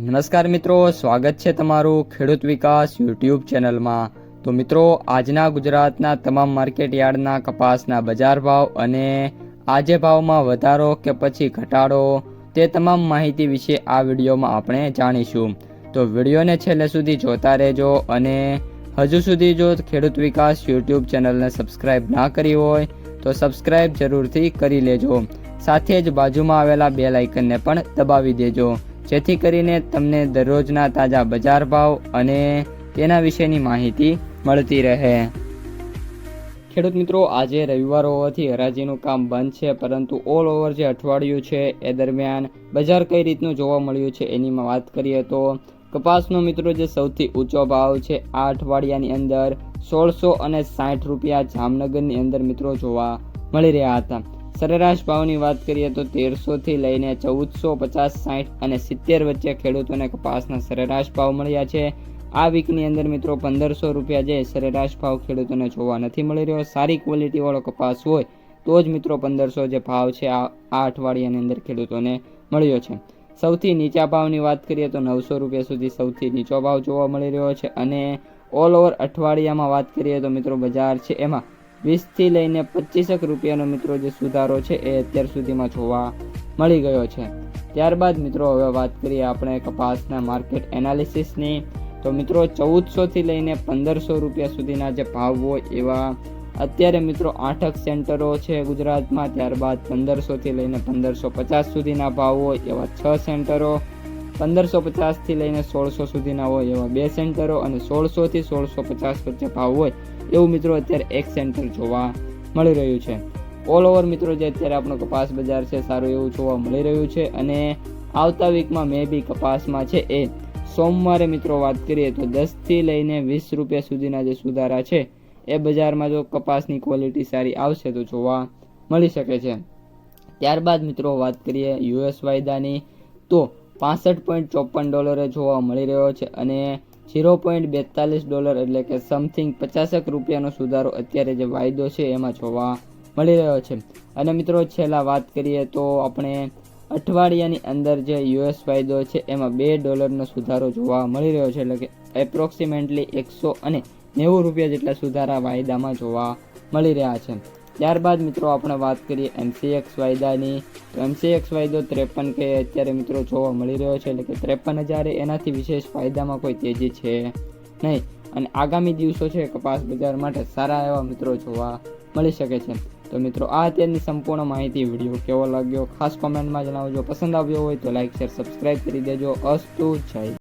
નમસ્કાર મિત્રો, સ્વાગત છે તમારું ખેડૂત વિકાસ યુટ્યુબ ચેનલમાં. તો મિત્રો, આજના ગુજરાતના તમામ માર્કેટ યાર્ડના કપાસના બજાર ભાવ અને આજે ભાવમાં વધારો કે પછી ઘટાડો તે તમામ માહિતી વિશે આ વિડીયોમાં આપણે જાણીશું. તો વિડીયોને છેલ્લે સુધી જોતા રહેજો અને હજુ સુધી જો ખેડૂત વિકાસ યુટ્યુબ ચેનલને સબસ્ક્રાઇબ ના કરી હોય, તો સબસ્ક્રાઇબ જરૂરથી કરી લેજો. સાથે જ બાજુમાં આવેલા બે લાઇકનને પણ દબાવી દેજો. જેથી કરીને તમને દરરોજના તાજા બજાર ભાવ અને તેના વિશેની માહિતી મળતી રહે. ખેડૂત મિત્રો, આજે રવિવાર હોવાથી હરાજીનું કામ બંધ છે, પરંતુ ઓલ ઓવર જે અઠવાડિયું છે એ દરમિયાન બજાર કઈ રીતનું જોવા મળ્યું છે એની વાત કરીએ તો કપાસનો મિત્રો જે સૌથી ઊંચો ભાવ છે, આ અઠવાડિયાની અંદર સોળસો અને સાઠ રૂપિયા જામનગરની અંદર મિત્રો જોવા મળી રહ્યા હતા. સરેરાશ ભાવની વાત કરીએ તો તેરસોથી લઈને ચૌદસો પચાસ સાઠ અને સિત્તેર વચ્ચે ખેડૂતોને કપાસના સરેરાશ ભાવ મળ્યા છે. આ વીકની અંદર મિત્રો પંદરસો રૂપિયા જે સરેરાશ ભાવ ખેડૂતોને જોવા નથી મળી રહ્યો, સારી ક્વોલિટીવાળો કપાસ હોય તો જ મિત્રો પંદરસો જે ભાવ છે આ આ અઠવાડિયાની અંદર ખેડૂતોને મળ્યો છે. સૌથી નીચા ભાવની વાત કરીએ તો નવસો રૂપિયા સુધી સૌથી નીચો ભાવ જોવા મળી રહ્યો છે અને ઓલ ઓવર અઠવાડિયામાં વાત કરીએ તો મિત્રો બજાર છે એમાં વીસથી લઈને પચીસેક રૂપિયાનો મિત્રો જે સુધારો છે એ અત્યાર સુધીમાં જોવા મળી ગયો છે. ત્યારબાદ મિત્રો હવે વાત કરીએ આપણે કપાસના માર્કેટ એનાલિસિસની. તો મિત્રો ચૌદસોથી લઈને પંદરસો રૂપિયા સુધીના જે ભાવ હોય એવા અત્યારે મિત્રો આઠક સેન્ટરો છે ગુજરાતમાં. ત્યારબાદ પંદરસોથી લઈને પંદરસો પચાસ સુધીના ભાવ હોય એવા છ સેન્ટરો. પંદરસો પચાસથી લઈને સોળસો સુધીના હોય એવા બે સેન્ટરો અને સોળસોથી સોળસો પચાસ વચ્ચે ભાવ હોય એવું મિત્રો અત્યારે એક સેન્ટર જોવા મળી રહ્યું છે. ઓલ ઓવર મિત્રો જે અત્યારે આપણો કપાસ બજાર છે, સારું એવું જોવા મળી રહ્યું છે અને આવતા વીકમાં મે બી કપાસમાં છે એ. સોમવારે મિત્રો વાત કરીએ તો દસથી લઈને વીસ રૂપિયા સુધીના જે સુધારા છે, એ બજારમાં જો કપાસની ક્વોલિટી સારી આવશે તો જોવા મળી શકે છે. ત્યારબાદ મિત્રો વાત કરીએ યુએસ વાયદાની, તો પાસઠ પોઈન્ટ ચોપન ડોલરે જોવા મળી રહ્યો છે અને ઝીરો પોઈન્ટ બેતાલીસ ડોલર એટલે કે સમથિંગ પચાસેક રૂપિયાનો સુધારો અત્યારે જે વાયદો છે એમાં જોવા મળી રહ્યો છે. અને મિત્રો, છેલ્લા વાત કરીએ તો આપણે અઠવાડિયાની અંદર જે યુએસ વાયદો છે એમાં બે ડોલરનો સુધારો જોવા મળી રહ્યો છે એટલે કે એપ્રોક્સિમેટલી એકસો અને નેવું રૂપિયા જેટલા સુધારા વાયદામાં જોવા મળી રહ્યા છે. ત્યારબાદ મિત્રો આપણે વાત કરીએ એમસીએક્સ વાયદાની. તો એમસીએક્સ વાયદો ત્રેપન કે અત્યારે મિત્રો જોવા મળી રહ્યો છે, એટલે કે ત્રેપન હજારે એનાથી વિશેષ ફાયદામાં કોઈ તેજી છે નહીં. અને આગામી દિવસો છે કપાસ બજાર માટે સારા એવા મિત્રો જોવા મળી શકે છે. તો મિત્રો આ અત્યારની સંપૂર્ણ માહિતી વીડિયો કેવો લાગ્યો, ખાસ કોમેન્ટમાં જણાવજો. પસંદ આવ્યો હોય તો લાઇક શેર સબસ્ક્રાઇબ કરી દેજો. અસ્તુ જય